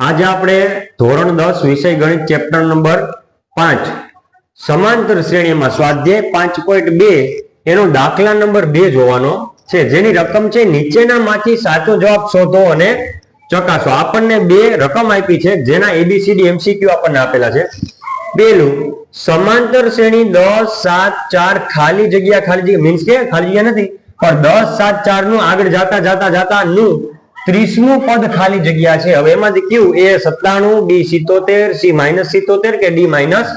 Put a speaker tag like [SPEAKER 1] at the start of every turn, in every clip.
[SPEAKER 1] આજે આપણે ધોરણ દસ વિષય ગણિત ચેપ્ટર નંબર પાંચ. સમાંતર શ્રેણીમાં સ્વાધ્યાય પાંચ પોઈન્ટ બે એનો દાખલા નંબર બે જોવાનો છે. જેની રકમ છે નીચેનામાંથી સાચો જવાબ શોધો અને ચકાસો. આપણને બે રકમ આપી છે, જેના એબીસીડી એમસીક્યુ આપણને આપેલા છે. પેલું સમાંતર શ્રેણી દસ, સાત, ચાર ખાલી જગ્યા ખાલી જગ્યા મીન્સ કે ખાલી જગ્યા નથી. પણ દસ, સાત ચારનું આગળ જાતા જાતા જાતા નું ત્રીસમું પદ ખાલી જગ્યા છે. હવે એમાંથી કયું એ સત્તાણું બી સિત્તોતેર સી માઇનસ સિત્તોતેર કે ડી માઇનસ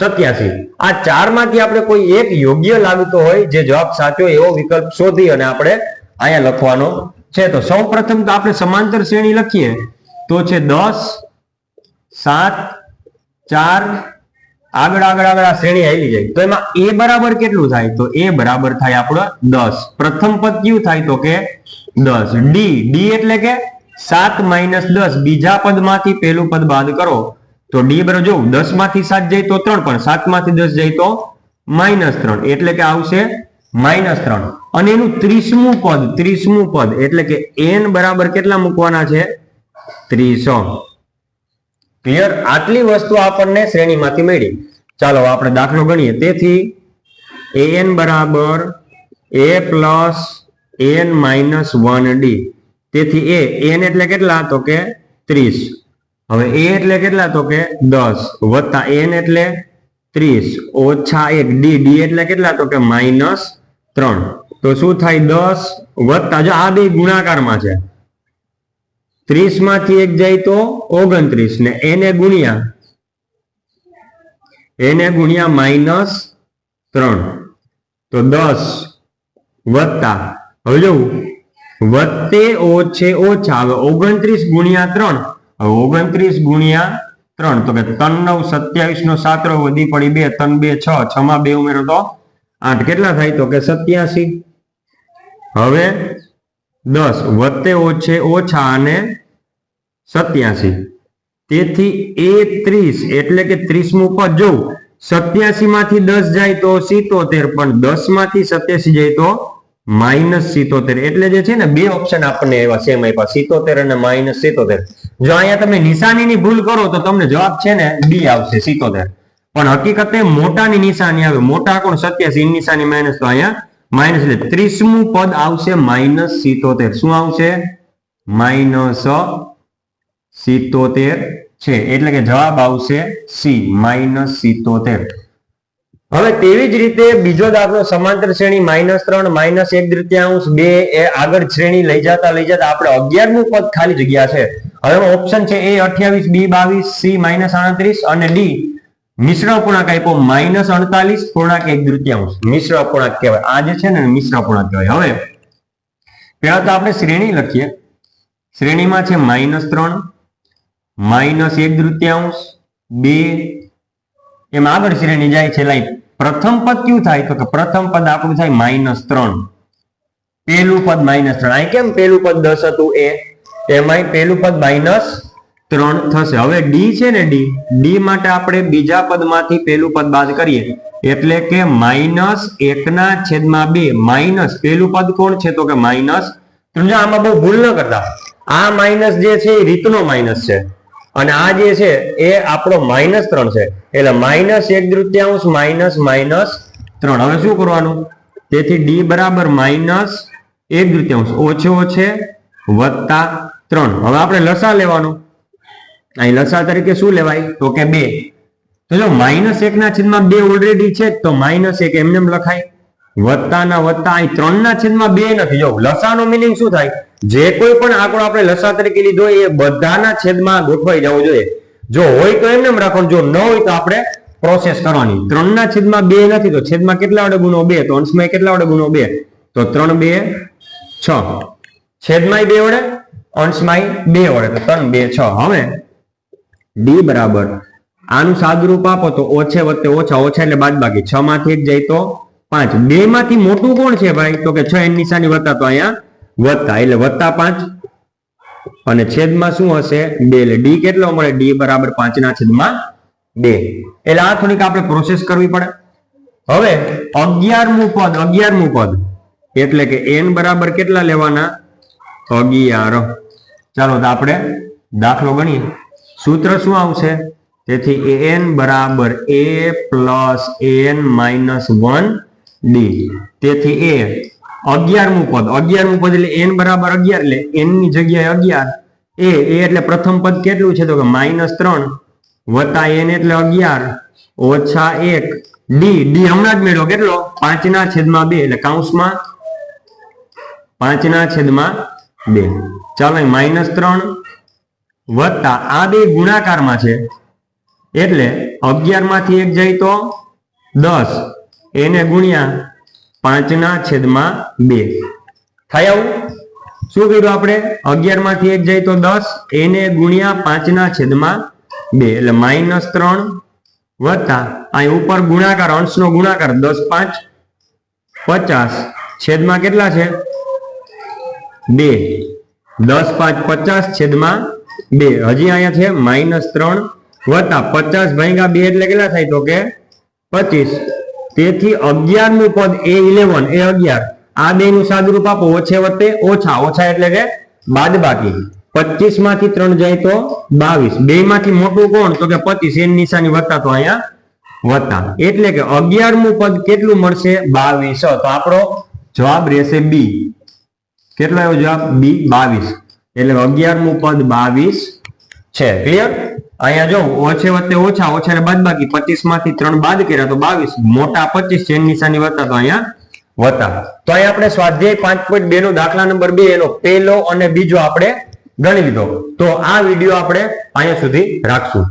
[SPEAKER 1] સત્યાસી. આ ચારમાંથી આપણે કોઈ એક યોગ્ય લાગતો હોય જે જવાબ સાચો એવો વિકલ્પ શોધી અને આપણે અહીંયા લખવાનો છે. તો સૌ પ્રથમ તો આપણે સમાંતર શ્રેણી લખીએ. તો છે દસ, સાત, ચાર, આગળ આગળ આગળ આ શ્રેણી આવી જાય. તો એમાં એ બરાબર કેટલું થાય? તો એ બરાબર થાય આપણો દસ. પ્રથમ પદ કયું થાય તો કે દસ. ડી ડી એટલે કે સાત માઇનસ દસ. બીજા પદમાંથી પહેલું પદ બાદ કરો. તો ડી બરાબર જો દસમાંથી સાત જાય તો ત્રણ, પણ સાતમાંથી દસ જાય તો માઇનસ ત્રણ. એટલે કે આવશે માઇનસ ત્રણ. અને એનું ત્રીસમું પદ ત્રીસમું પદ એટલે કે એન બરાબર કેટલા મૂકવાના છે? ત્રીસો. ક્લિયર આટલી વસ્તુ આપણને શ્રેણીમાંથી મળી. ચાલો આપણે દાખલો ગણીએ. તેથી એન બરાબર A plus N minus one D તેથી એ એન એટલે કેટલા? તો કે ત્રીસ. હવે એ એટલે કેટલા? તો કે દસ. વત્તા એન એટલે ત્રીસ. ઓછા એક ડી ડી એટલે કેટલા? તો કે માઇનસ ત્રણ. તો શું થાય? દસ વત્તા જો આ બે ગુણાકારમાં છે. ત્રીસમાંથી એક જાય તો ઓગણત્રીસ ને એને ગુણ્યા. એને ગુણ્યા માઇનસ ત્રણ. તો દસ વત્તા હવે જોવું વત્તે ઓછે ઓછા, હવે ઓગણત્રીસ ગુણ્યા ત્રણ, હવે ઓગણત્રીસ ગુણ્યા ત્રણ, તો કે ત્રણ નવ સત્યાવીસ નો સાતરો વધી પડી બે, ત્રણ બે છ છ માં બે ઉમેરો તો આઠ, કેટલા થાય? તો કે સત્યાસી. હવે દસ, વત્તે ઓછે ઓછા અને સત્યાસી. તેથી એ ત્રીસ, એટલે કે ત્રીસમું પદ જોઉં સત્યાસી માંથી દસ જાય તો સિત્તોતેર, પણ દસમાંથી સત્યાસી જાય તો માઇનસ સિત્તોતેર. એટલે જે છે ને, બે ઓપ્શન આપણને એવા સેમ આપ્યા. સિત્તોતેર અને માઇનસ સિત્તોતેર. જો અહીંયા તમે નિશાનીની ભૂલ કરો, તો તમને જવાબ છે ને ડી આવશે, સિત્તોતેર. પણ હકીકતે મોટાની નિશાની આવે. મોટા કોણ? સત્યાસી નિશાની માઇનસ તો અહીંયા માઇનસ એટલે ત્રીસમું પદ આવશે માઇનસ સિત્તોતેર. શું આવશે? માઇનસ સિત્તોતેર છે. એટલે કે જવાબ આવશે સી માઇનસ સિત્તોતેર. હવે તેવી જ રીતે બીજો દાખલો સમાંતર શ્રેણી માઇનસ ત્રણ, માઇનસ એક તૃતીયાંશ, બે એ આગળ શ્રેણી લઈ જતા લઈ જતા આપણે અગિયારમું પદ ખાલી જગ્યા છે. હવે ઓપ્શન છે એ અઠ્યાવીસ, બી બાવીસ, સી માઇનસ આડત્રીસ અને ડી મિશ્ર અપૂર્ણાંક આપ્યો માઇનસ અડતાલીસ પૂર્ણાંક એક તૃતીયાંશ. મિશ્ર અપૂર્ણાંક કહેવાય. આ જે છે ને મિશ્ર અપૂર્ણાંક કહેવાય. હવે પહેલા તો આપણે શ્રેણી લખીએ. શ્રેણીમાં છે માઇનસ ત્રણ, માઇનસ એક તૃતીયાંશ, બે, એમ આગળ શ્રેણી જાય છે લાઈક પ્રથમ પદ કયું થાય? તો કે પ્રથમ પદ આપણું થાય માઇનસ ત્રણ. પેલું પદ માઇનસ ત્રણ. અહીં કેમ પેલું પદ દસ હતું? એ એમાંય પેલું પદ માઇનસ ત્રણ થશે. હવે ડી છે ને ડી ડી માટે આપણે બીજા પદમાંથી પેલું પદ બાદ કરીએ. એટલે કે માઇનસ એકના છેદમાં બે. માઇનસ પેલું પદ કોણ છે? તો કે માઇનસ ત્રણ. આમાં બહુ ભૂલ ન કરતા. આ માઇનસ જે છે એ રીતનો માઇનસ છે. અને આ જે છે, એ આપણો માઇનસ ત્રણ છે. એટલે માઇનસ એક દૃત્યાંશ માઇનસ માઇનસ ત્રણ. હવે શું કરવાનું? તેથી ડી બરાબર માઇનસ એક દૃત્યાંશ ઓછે ઓછે વત્તા ત્રણ. હવે આપણે લસા લેવાનું. અહીં લસા તરીકે શું લેવાય? તો કે બે. તો જો માઇનસ એક ના છેદમાં બે ઓલરેડી છે, તો માઇનસ એક એમને એમ લખાય. વત્તા ના વત્તા અહીં ત્રણ ના છેદમાં બે નથી. જો લસાનો મિનિંગ શું થાય? જે કોઈ પણ આંકડો આપણે લસા તરીકે લીધો એ બધાના છેદમાં ગોઠવાઈ જવો જોઈએ. જો હોય તો એમને એમ રાખવાનું, જો ન હોય તો આપણે પ્રોસેસ કરવાની. ત્રણ ના છેદમાં બે નથી, તો છેદમાં કેટલા વડે ગુનો બે? તો અંશમાં કેટલા વડે ગુનો બે? તો ત્રણ, બે, છ. છેદમાં બે વડે અંશમાં બે વડે. તો ત્રણ, બે, છ. હવે ડી બરાબર. આનું સાદુરૂપ આપો તો ઓછે વત્તે ઓછા ઓછા એટલે બાદ બાકી છ માંથી એક જાય તો પાંચ. બે માંથી મોટું કોણ છે ભાઈ? તો કે છ એની નિશાની વત્તા તો અહીંયા વત્તા એટલે વત્તા પાંચ. અને છેદમાં શું હશે? બે એટલે ડી કેટલો મળે? ડી બરાબર પાંચ ના છેદમાં બે. એટલે આ થોડીક આપણે પ્રોસેસ કરવી પડે. હવે અગિયારમું પદ અગિયારમું પદ એટલે કે એન બરાબર કેટલા લેવાના? અગિયાર. ચાલો તો આપણે દાખલો ગણીએ. સૂત્ર શું આવશે? તેથી એન બરાબર A plus N minus one D તેથી એ અગિયારમું પદ. અગિયારમું પદ એટલે એન બરાબર અગિયાર એટલે n ની જગ્યાએ અગિયાર. એ એટલે પ્રથમ પદ કેટલું છે? તો કે માઇનસ ત્રણ વત્તા એન એટલે અગિયાર ઓછા એક. ડી ડી હમણાં જ મેળવો. કેટલો? પાંચના છેદમાં બે એટલે કૌંસમાં પાંચના છેદમાં બે. ચાલો માઇનસ ત્રણ વત્તા આ બે ગુણાકારમાં છે. એટલે અગિયારમાંથી એક જાય તો દસ. એને ગુણ્યા પાંચના છેદમાં બે. થાય આવું? શું કર્યું આપણે? અગિયારમાંથી એક જાય તો દસ, એને ગુણ્યા પાંચના છેદમાં બે. એટલે માઇનસ ત્રણ વત્તા અહીં ઉપર ગુણાકાર, અંશનો ગુણાકાર, દસ પાંચ, પચાસ. છેદમાં કેટલા છે? બે. દસ પાંચ પચાસ છેદમાં બે. હજી અહીંયા છે માઇનસ ત્રણ વત્તા પચાસ ભાગ્યા બે એટલે કેટલા થાય તો કે પચીસ. તેથી અગિયારનું પદ એ ઇલેવન એ અગિયાર. આ બે નું સાદુરૂપ આપો, ઓછે વત્તે ઓછા ઓછા એટલે કે બાદ બાકી. પચીસમાંથી ત્રણ જાય તો બાવીસ. બે માંથી મોટું કોણ? તો કે પચીસ. એની નિશાની વત્તા તો અહીંયા વત્તા એટલે કે અગિયારમું પદ કેટલું મળશે? બાવીસ. તો આપણો જવાબ રહેશે બી કેટલો આવ્યો જવાબ? બી બાવીસ. એટલે અગિયારમું પદ બાવીસ છે. ક્લિયર અહીંયા જો, ઓછે વત્તે ઓછા ઓછા ને બાદ બાકી પચીસમાંથી ત્રણ બાદ કર્યા તો બાવીસ, મોટા પચીસ, જેન નિશાની વત્તા તો અહીંયા વત્તા તો અહીંયા આપણે સ્વાધ્યાય પાંચ પોઈન્ટ બે નો દાખલા નંબર બે, એનો પહેલો અને બીજો આપણે ગણી લીધો. તો આ વીડિયો આપણે અહીંયા સુધી રાખશું.